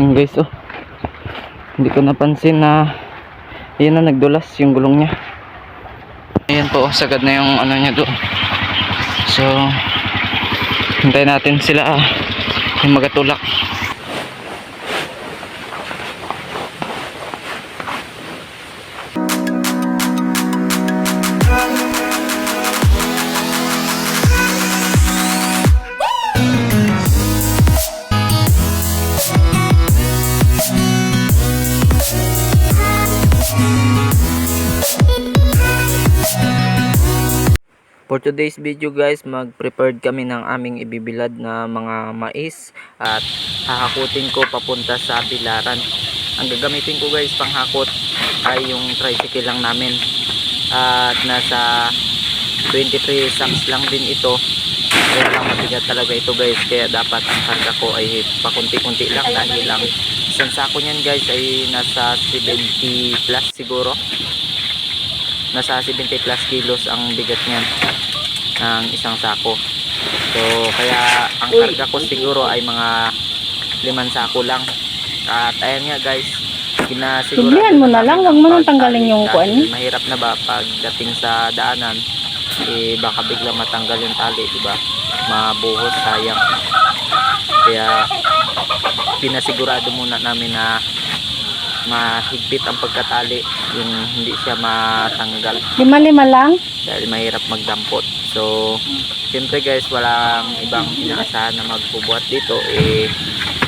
Ayun guys oh. Hindi ko napansin na yun na nagdulas yung gulong niya. Ayan po, oh, sagad na yung ano niya doon. So, hintayin natin sila ah, yung magatulak. For today's video guys, mag-prepared kami ng aming ibibilad na mga mais at hahakutin ko papunta sa bilaran. Ang gagamitin ko guys panghakot ay yung tricycle lang namin. At nasa 23 sacks lang din ito. Kaya lang mabigat talaga ito guys. Kaya dapat ang karga ko ay pakunti-kunti lang dahil ang isang sako niyan guys ay nasa 70 plus siguro nasa 70 plus kilos ang bigat niyan ng isang sako. So kaya ang karga ko siguro ay mga limang sako lang. At ayan nga guys ginasigurado Sublihan mo na lang, wag mo ang nang tanggalin yung dahil mahirap na ba pagdating sa daanan? Eh baka biglang matanggal yung tali di ba? Mabuhos sayang. Kaya pinasigurado muna namin na mahigpit ang pagkatali yung hindi siya matanggal. Lima-lima lang? dahil mahirap magdampot so siyempre guys walang ibang inaasahan na magbubuhat dito. Eh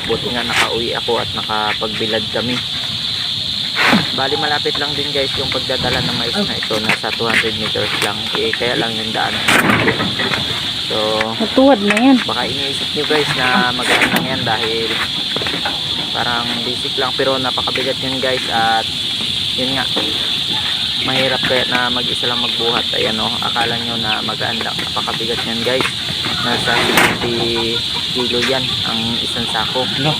buti nga nakauwi ako at nakapagbilad kami. Bali malapit lang din guys yung pagdadala ng mais na ito. Nasa 200 meters lang. Eh kaya lang yung daan. So Matuwad na yan. baka iniisip nyo guys na magaan lang yan dahil parang basic lang. Pero napakabigat yun guys at yun nga mahirap kaya na mag-isa lang magbuhat. Ayan o akala nyo na magaan lang napakabigat yan guys. Nasa 50 kilo yan ang isang sako. No.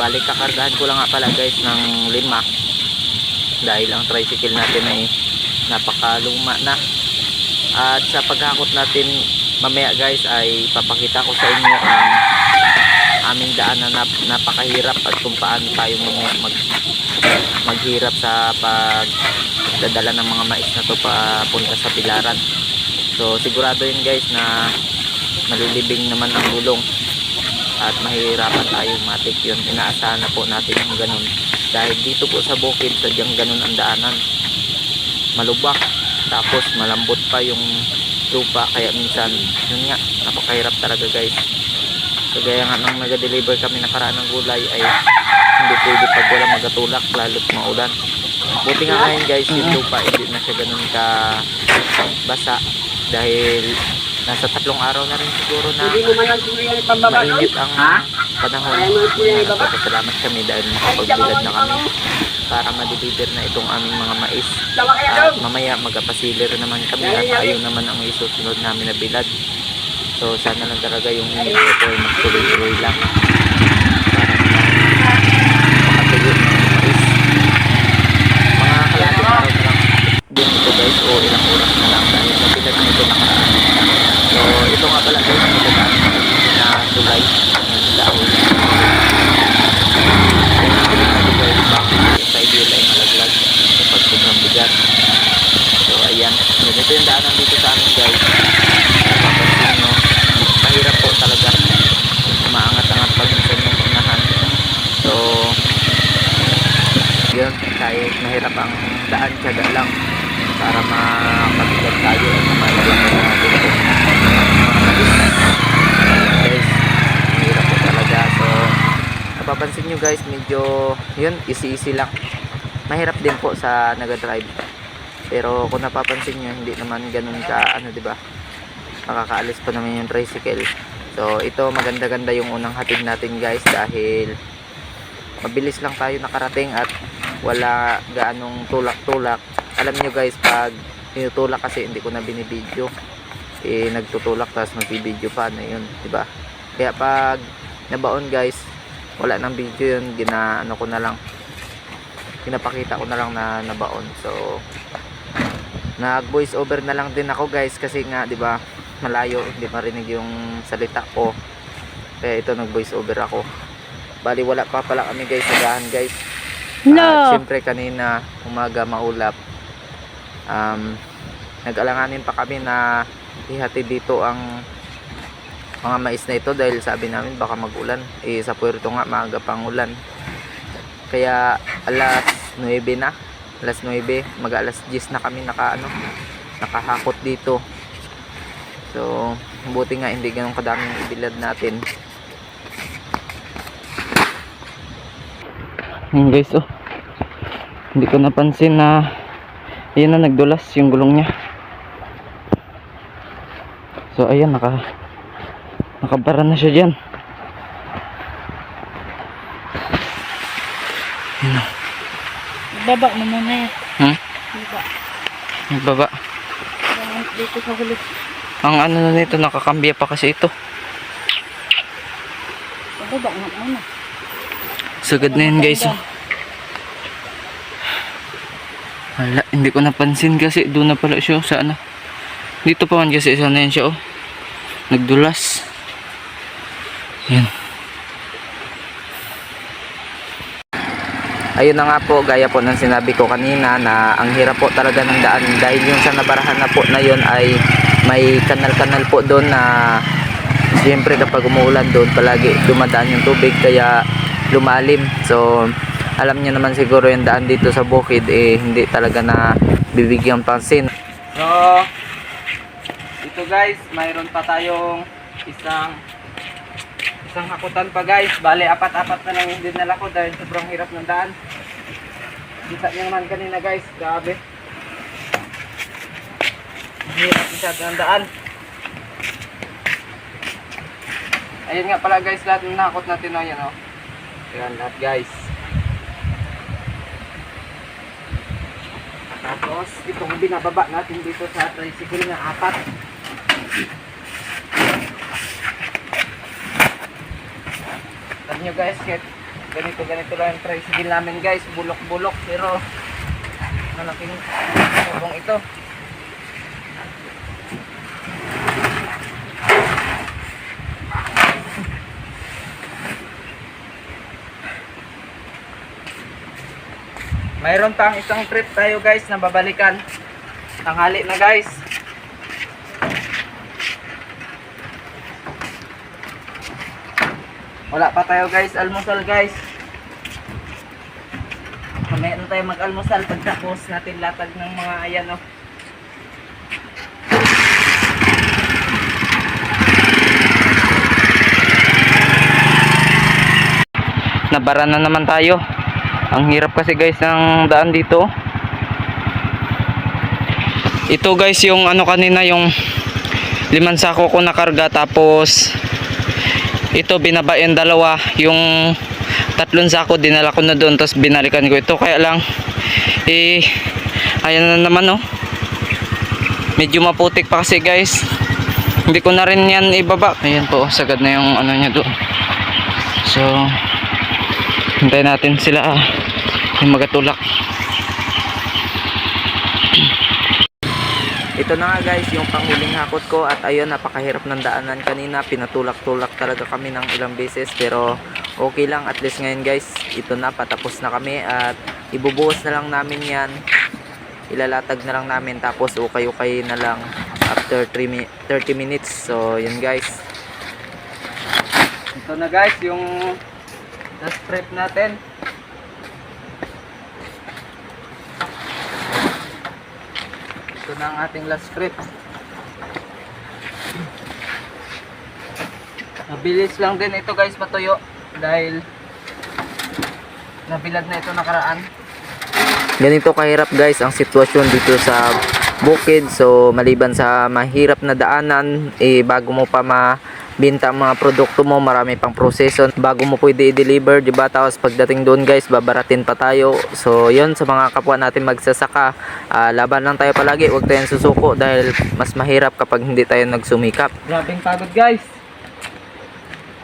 balik kakargahan ko lang nga pala guys ng lima. Dahil ang tricycle natin ay napakaluma na. At sa paghakot natin mamaya guys ay papakita ko sa inyo ang na nap napakahirap at kung paano tayo mag maghirap sa pagdadala ng mga mais na to papunta sa pilaran. So sigurado yun guys na malilibing naman ang gulong at mahirapan tayo matik yun. Inaasahan na po natin yung ganun. Dahil dito po sa bukid sadyang ganun ang daanan. Malubak tapos malambot pa yung lupa. Kaya minsan yun nga napakahirap talaga guys kagaya nga nang nag-deliver kami nakaraan ng gulay ay hindi pwede pag wala magatulak lalo't maulan. Buti nga ngayon guys yung lupa hindi na siya ganun ka basa dahil nasa tatlong araw na rin siguro na mainit ang panahon. Kaya mo po yan ibaba? Salamat kami dahil nakapagbilad na kami para ma-deliver na itong aming mga mais. At mamaya magkapasiler naman kami at ayun naman ang isusunod namin na bilad so sana lang talaga yung ito ay magtuloy-tuloy lang para naman makatuyo ng mais mga kalating araw na lang din ito guys o ilang oras na lang dahil sa bilad na ito nakaraan so ito nga pala guys magandaan na tulay ng dahon sa ideal ay malaglag kapag sobrang bigat so ayan ganito yung daanan dito sa amin guys mapapansin nyo mahirap po talaga maangat-angat pag minsan yung unahan so yun kahit mahirap ang daan tiyaga lang para makabigat tayo at malagyan na natin ito guys mahirap po talaga. So napapansin nyo guys medyo yun easy easy lang. Mahirap din po sa naga-drive. Pero kung napapansin nyo hindi naman ganun ka ano ba? Makakaalis pa naman yung tricycle. So ito maganda ganda yung unang hatid natin guys dahil mabilis lang tayo nakarating at wala gaanong tulak-tulak. Alam nyo guys pag tinutulak kasi hindi ko na binibidyo eh nagtutulak tapos magbibidyo pa na yun di ba kaya pag nabaon guys wala nang video yun ginaano ko na lang pinapakita ko na lang na nabaon. So nag voice over na lang din ako guys kasi nga di ba malayo hindi marinig yung salita ko. Kaya ito nag voice over ako. Bali wala pa pala kami guys sa dahan guys. No. At syempre kanina umaga maulap. Um, nag-alanganin pa kami na ihati dito ang mga mais na ito dahil sabi namin baka magulan. Eh sa Puerto nga maaga pang ulan. Kaya alas 9 na. Alas 9, mag alas 10 na kami naka ano, nakahakot dito. So, buti nga hindi ganun kadaming ibilad natin. Yun guys, oh. Hindi ko napansin na yun na nagdulas yung gulong niya. So, ayan, naka nakabara na siya dyan. Baba mo muna yan. Hmm? Baba. Baba. Dito sa huli. Ang ano na nito, nakakambya pa kasi ito. Baba nga muna. Sagad na yun guys. Wala, hindi ko napansin kasi doon na pala siya sa ano. Dito pa man kasi sana yan siya oh. Nagdulas. Yan. Ayun na nga po, gaya po ng sinabi ko kanina na ang hirap po talaga ng daan dahil yung sa nabarahan na po na yun ay may kanal-kanal po doon na siyempre kapag umuulan doon palagi dumadaan yung tubig kaya lumalim. So, alam niyo naman siguro yung daan dito sa bukid eh hindi talaga na bibigyan pansin. So, ito guys, mayroon pa tayong isang isang hakutan pa guys. Bale, apat-apat na lang yung dinala ko dahil sobrang hirap ng daan. Kita niyo naman kanina guys, grabe. Hirap masyado ng daan. Ayun nga pala guys, lahat ng nakakot natin o yan o. Ayan lahat guys. Tapos, itong binababa natin dito sa tricycle na apat. Alam nyo guys, kahit ganito ganito lang yung tricycle namin guys, bulok-bulok pero malaking tubong ito. Mayroon pang isang trip tayo guys na babalikan. Tanghali na guys. Wala pa tayo guys, almusal guys. Mamaya na tayo mag-almusal pagtapos natin latag ng mga ayan oh. Nabara na naman tayo. Ang hirap kasi guys ng daan dito. Ito guys yung ano kanina yung liman sako ko na karga tapos ito binaba yung dalawa. Yung tatlong sako dinala ko na doon tapos binalikan ko ito. Kaya lang eh ayan na naman oh. Medyo maputik pa kasi guys. Hindi ko na rin yan ibaba. Ayan po oh, sagad na yung ano niya doon. So hintayin natin sila ah, yung magatulak. Ito na nga guys yung panghuling hakot ko. At ayun napakahirap ng daanan kanina. Pinatulak-tulak talaga kami ng ilang beses pero okay lang. At least ngayon guys ito na patapos na kami. At ibubuhos na lang namin yan. Ilalatag na lang namin. Tapos ukay-ukay na lang after 3 mi- 30 minutes. So yun guys. Ito na guys yung last prep natin. Ito na ang ating last script mabilis lang din ito guys matuyo dahil nabilad na ito nakaraan. Ganito kahirap guys ang sitwasyon dito sa bukid. So maliban sa mahirap na daanan eh bago mo pa mabinta ang mga produkto mo marami pang proseso. Bago mo pwede i-deliver di ba? Tapos pagdating doon guys babaratin pa tayo. So yon sa mga kapwa natin magsasaka ah, laban lang tayo palagi. Huwag tayong susuko dahil mas mahirap kapag hindi tayo nagsumikap. Grabing pagod guys.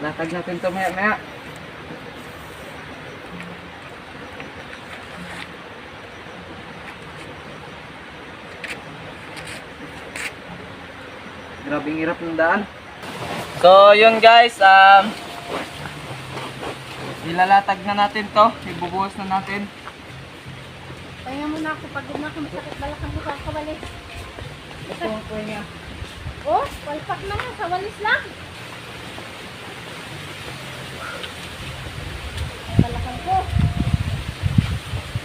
Latag natin to maya maya Grabing hirap ng daan. So, yun guys, um, ilalatag na natin to. Ibubuhos na natin. Pahinga muna ako. Pagod na ako. Masakit balakang ko sa walis. Ito ang niya. Oh, walpak na nga. Sa walis lang. Ay, balakang ko.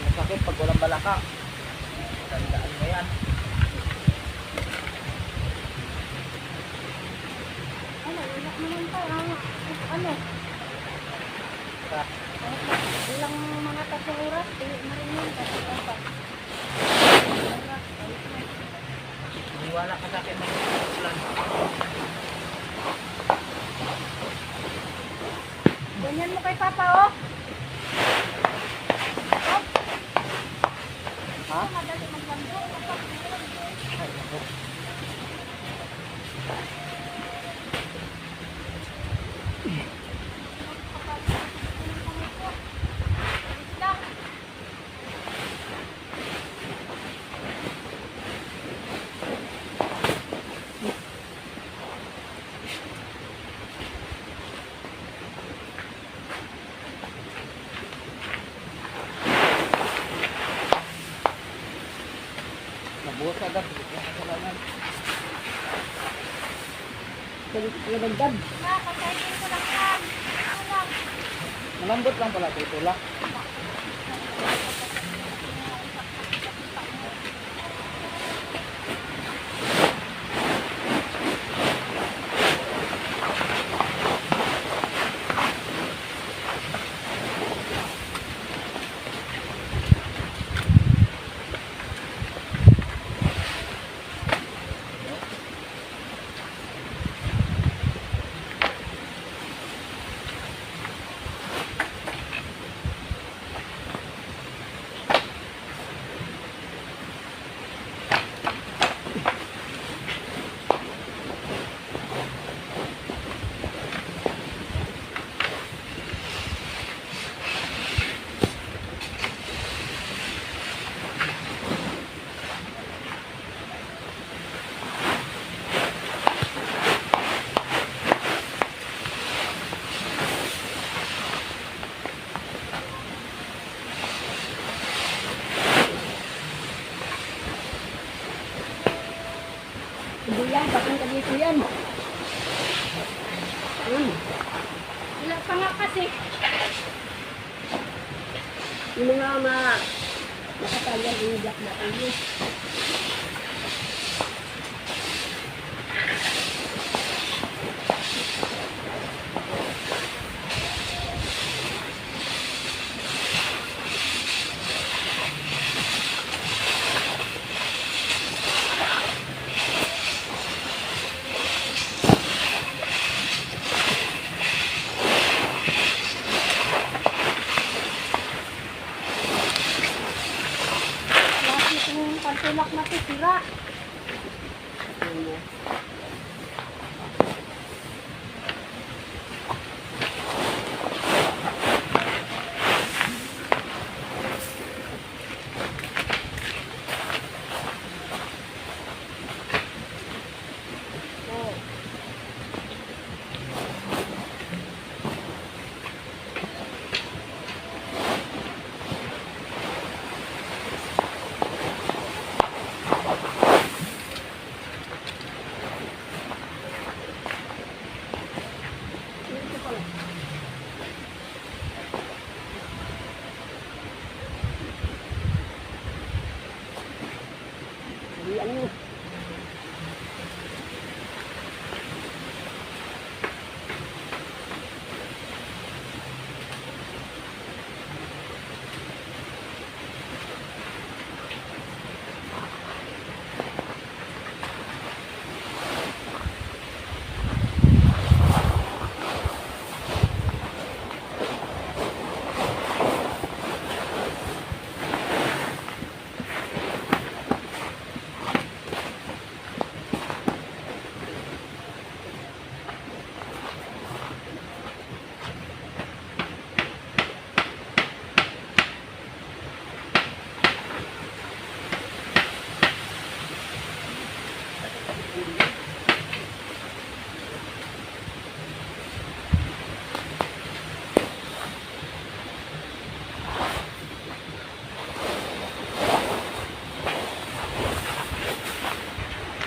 Masakit pag walang balaka. Tandaan mo yan. Ano, wala naman pa. Ano? ano? Sa Ilang mga oras. Tuyo na rin yun. Kasi pa. Niwala ka sa akin ng. Ganyan mo kay Papa, oh. Ha? Madali Nagdagdag. Na, pagkainin ko lang yan. Ano lang. Malambot lang pala ito. Hindi yan, bakit ka dito yan? Hmm. Wala pa nga kasi. Yung mga ma... Nakatayan, inijak na kayo.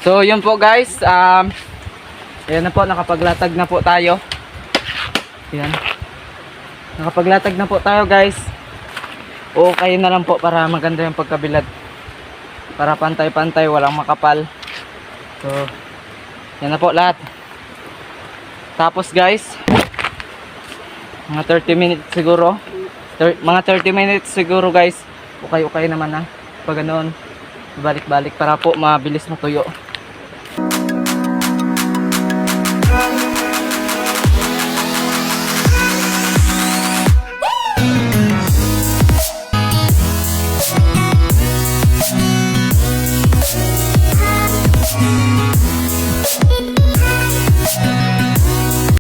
So, yun po guys. Um, ayan na po, nakapaglatag na po tayo. Ayan. Nakapaglatag na po tayo guys. O kayo na lang po para maganda yung pagkabilad. Para pantay-pantay, walang makapal. So, yan na po lahat. Tapos guys, mga 30 minutes siguro. Thir- mga 30 minutes siguro guys. Okay-okay naman na. Pag ganoon, balik-balik para po mabilis matuyo.